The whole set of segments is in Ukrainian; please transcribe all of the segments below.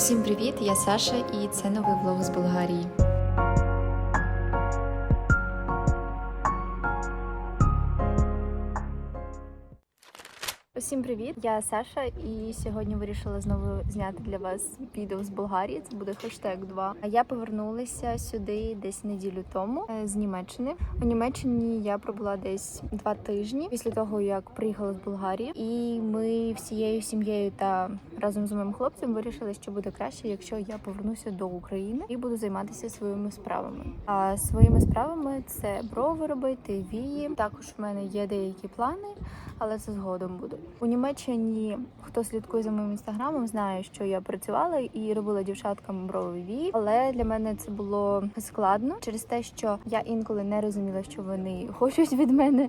Усім привіт! Я Саша, і це новий влог з Болгарії. Усім привіт! Я Саша, і сьогодні вирішила знову зняти для вас відео з Болгарії. Це буде хештег 2. А я повернулася сюди десь неділю тому е, з Німеччини. У Німеччині я пробула десь два тижні після того, як приїхала з Болгарії, і ми всією сім'єю та разом з моїм хлопцем вирішили, що буде краще, якщо я повернуся до України і буду займатися своїми справами. А своїми справами це брови робити, вії. Також в мене є деякі плани, але це згодом буде. У Німеччині хто слідкує за моїм інстаграмом, знає, що я працювала і робила дівчаткам брови вії, але для мене це було складно через те, що я інколи не розуміла, що вони хочуть від мене,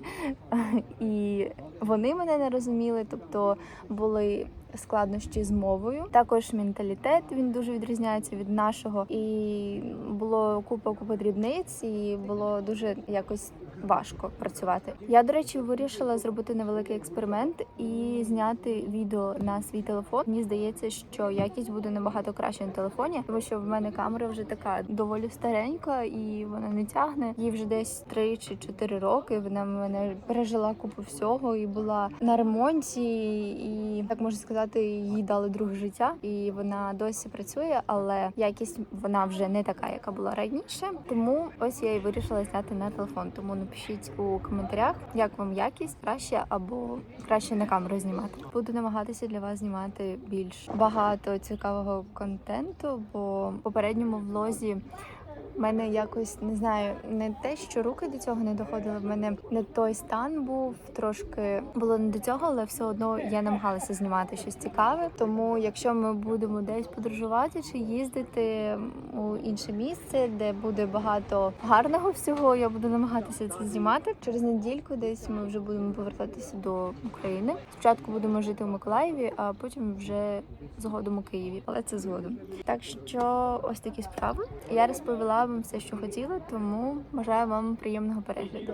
і вони мене не розуміли, тобто були складнощі з мовою. Також менталітет він дуже відрізняється від нашого, і було купа купа дрібниць, і було дуже якось важко працювати. Я, до речі, вирішила зробити невеликий експеримент і зняти відео на свій телефон. Мені здається, що якість буде набагато краще на телефоні, тому що в мене камера вже така доволі старенька і вона не тягне. Їй вже десь 3 чи 4 роки. Вона в мене пережила купу всього і була на ремонті, і так можна сказати, їй дали друге життя, і вона досі працює, але якість вона вже не така, яка була раніше. Тому ось я і вирішила зняти на телефон. Тому напишіть у коментарях, як вам якість краще або краще на камеру знімати. Буду намагатися для вас знімати більш багато цікавого контенту, бо в попередньому влозі. Мене якось не знаю, не те, що руки до цього не доходили. В мене не той стан був трошки було не до цього, але все одно я намагалася знімати щось цікаве. Тому, якщо ми будемо десь подорожувати чи їздити у інше місце, де буде багато гарного всього, я буду намагатися це знімати. Через недільку десь ми вже будемо повертатися до України. Спочатку будемо жити в Миколаєві, а потім вже згодом у Києві, але це згодом. Так що ось такі справи. Я розповіла вам все, що хотіла, тому бажаю вам приємного перегляду.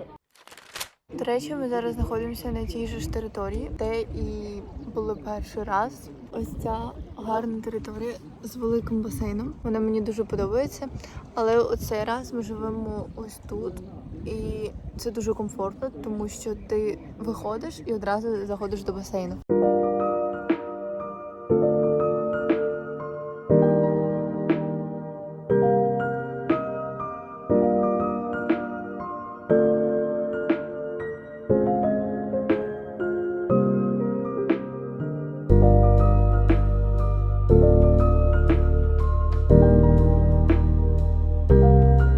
До речі, ми зараз знаходимося на тій же ж території, де і були перший раз. Ось ця гарна територія з великим басейном. Вона мені дуже подобається. Але у цей раз ми живемо ось тут. І це дуже комфортно, тому що ти виходиш і одразу заходиш до басейну.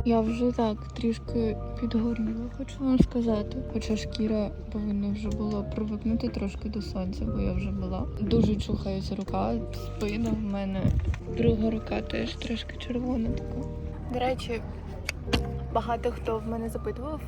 Я вже так трішки підгоріла, хочу вам сказати. Хоча шкіра повинна вже була привикнути трошки до сонця, бо я вже була. Дуже чухається рука, спина в мене. Друга рука теж трошки червона така. До речі, багато хто в мене запитував,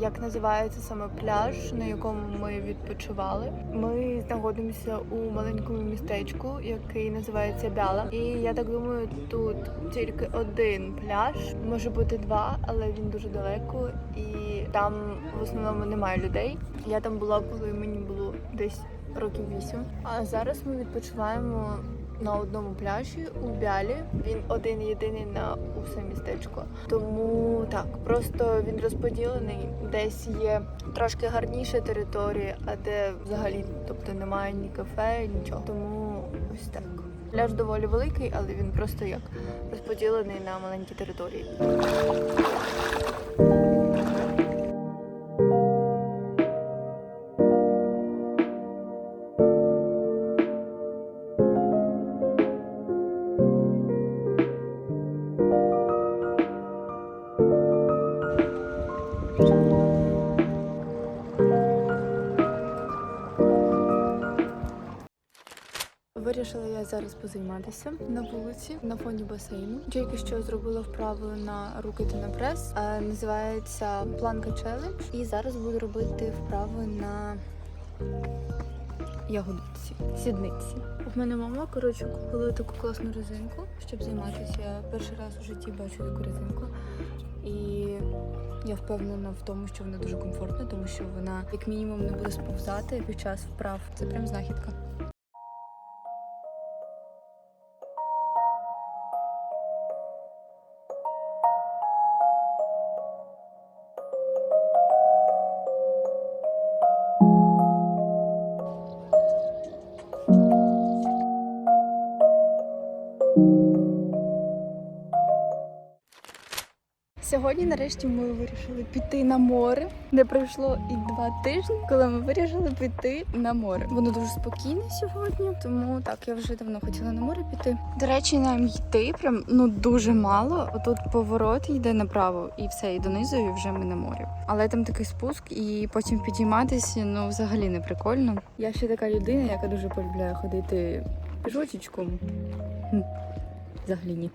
як називається саме пляж, на якому ми відпочивали. Ми знаходимося у маленькому містечку, який називається Бяла. І я так думаю, тут тільки один пляж, може бути два, але він дуже далеко, і там в основному немає людей. Я там була, коли мені було десь років вісім. А зараз ми відпочиваємо на одному пляжі у Бялі. Він один єдиний на усе містечко. Тому так, просто він розподілений. Десь є трошки гарніша територія, а де взагалі тобто немає ні кафе, нічого. Тому ось так. Пляж доволі великий, але він просто як розподілений на маленькі території. Вирішила я зараз позайматися на вулиці на фоні басейну. Тільки що зробила вправу на руки та на прес. Називається планка челендж. І зараз буду робити вправи на ягодиці, сідниці. У мене мама коротше купила таку класну резинку, щоб займатися. Перший раз у житті бачу таку резинку. І я впевнена в тому, що вона дуже комфортна, тому що вона як мінімум не буде сповзати під час вправ. Це прям знахідка. Сьогодні, нарешті, ми вирішили піти на море. Не пройшло і два тижні, коли ми вирішили піти на море. Воно дуже спокійне сьогодні, тому так я вже давно хотіла на море піти. До речі, нам йти прям ну дуже мало. Отут поворот йде направо, і все, і донизу, і вже ми на морі. Але там такий спуск, і потім підійматися ну взагалі не прикольно. Я ще така людина, яка дуже полюбляє ходити пішочечком. Взагалі ні.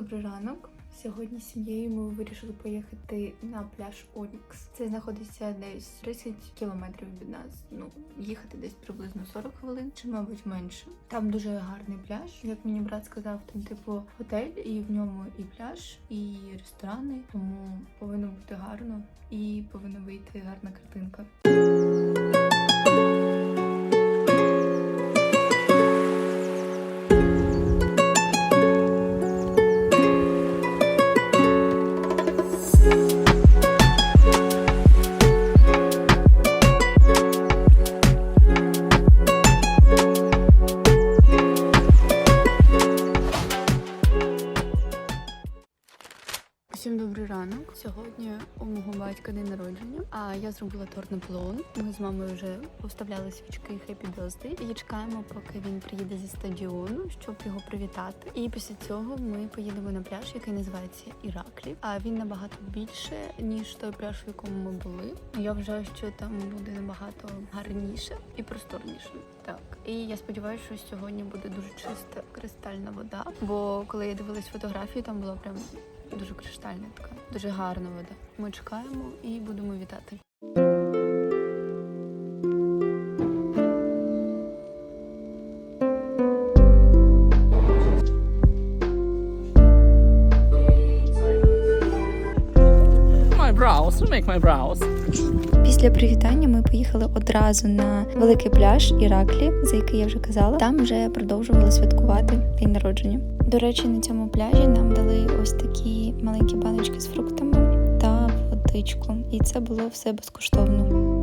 Добрий ранок. Сьогодні з сім'єю ми вирішили поїхати на пляж Онікс. Це знаходиться десь 30 кілометрів від нас. Ну, їхати десь приблизно 40 хвилин, чи мабуть менше. Там дуже гарний пляж. Як мені брат сказав, там типу готель, і в ньому і пляж, і ресторани. Тому повинно бути гарно і повинна вийти гарна картинка. Всім добрий ранок. Сьогодні у мого батька день народження. А я зробила торт Наполеон. Ми з мамою вже поставляли свічки Happy Birthday і чекаємо, поки він приїде зі стадіону, щоб його привітати. І після цього ми поїдемо на пляж, який називається Іраклі. А він набагато більше ніж той пляж, в якому ми були. Я вважаю, що там буде набагато гарніше і просторніше. Так, і я сподіваюся, що сьогодні буде дуже чиста кристальна вода. Бо коли я дивилась фотографії, там була прям дуже криштальна така, дуже гарна вода. Ми чекаємо і будемо вітати. Brows, make my brows. Після привітання ми поїхали одразу на великий пляж Іраклі, за який я вже казала. Там вже продовжували святкувати день народження. До речі, на цьому пляжі нам дали ось такі маленькі баночки з фруктами та водичку, і це було все безкоштовно.